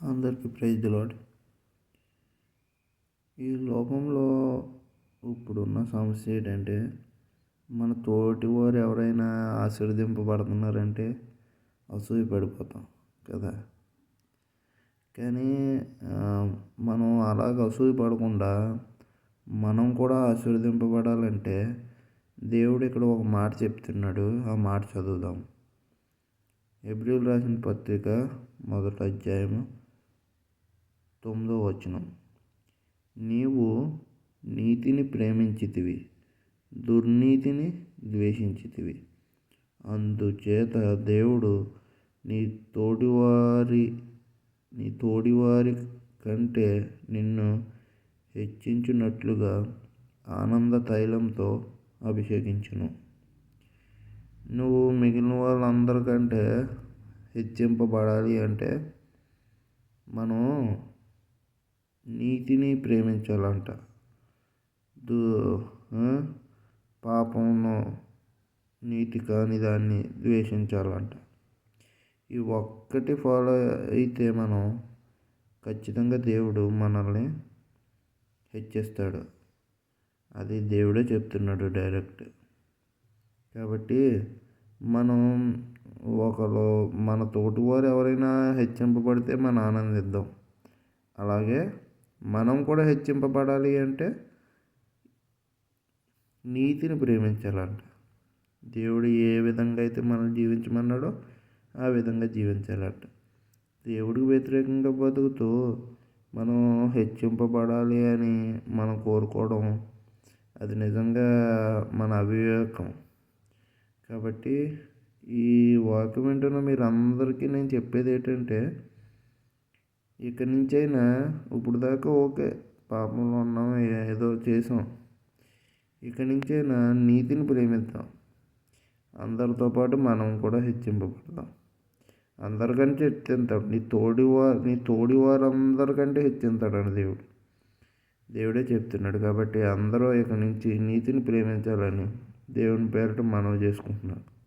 అందరికీ praise load ఈ లోకంలో ఇప్పుడున్న సమస్య ఏంటంటే మన తోటి వారు ఎవరైనా ఆశీర్వదింపబడుతున్నారంటే అసూయ పడిపోతాం కదా. కానీ మనం అలాగ అసూయ పడకుండా మనం కూడా ఆశీర్వదింపబడాలంటే దేవుడు ఇక్కడ ఒక మాట చెప్తున్నాడు. ఆ మాట చదువుదాం. ఏప్రిల్ రాసిన పత్రిక మొదటి అధ్యాయము తొమ్మిదో వచనం. నీవు నీతిని ప్రేమించితివి దుర్నీతిని ద్వేషించితివి. అందుచేత దేవుడు నీ తోటివారి నీ తోడివారి కంటే నిన్ను హెచ్చించినట్లుగా ఆనంద తైలంతో అభిషేకించును. నువ్వు మిగిలిన వాళ్ళందరికంటే హెచ్చింపబడాలి అంటే మనం నీతిని ప్రేమించాలంట. దూ పాపమును నీతి కాని దాన్ని ద్వేషించాలంట. ఈ ఒక్కటి ఫాలో అయితే మనం ఖచ్చితంగా దేవుడు మనల్ని హెచ్చిస్తాడు. అది దేవుడే చెప్తున్నాడు డైరెక్ట్. కాబట్టి మనం ఒకరు మన తోటివారు ఎవరైనా హెచ్చింపబడితే మనం ఆనందిద్దాం. అలాగే మనం కూడా హెచ్చింపబడాలి అంటే నీతిని ప్రేమించాలంట. దేవుడు ఏ విధంగా అయితే మనం జీవించమన్నాడో ఆ విధంగా జీవించాలంట. దేవుడికి వ్యతిరేకంగా బతుకుతూ మనం హెచ్చింపబడాలి అని మనం కోరుకోవడం అది నిజంగా మన అవివేకం. కాబట్టి ఈ వాక్యం వింటున్న మీరు అందరికీ నేను చెప్పేది ఏంటంటే ఇక్కడి నుంచైనా ఇప్పుడు దాకా ఓకే. పాపంలో ఉన్నాం ఏదో చేసాం. ఇక్కడి నుంచైనా నీతిని ప్రేమిద్దాం. అందరితో పాటు మనం కూడా హెచ్చింపబడదాం. అందరికంటే హెచ్చింతాడు. నీ తోడివారు నీ తోడివారందరికంటే హెచ్చింతాడని దేవుడు. దేవుడే చెప్తున్నాడు కాబట్టి అందరూ ఇక నుంచి నీతిని ప్రేమించాలని దేవుని పేరిట మనవి చేసుకుంటున్నాడు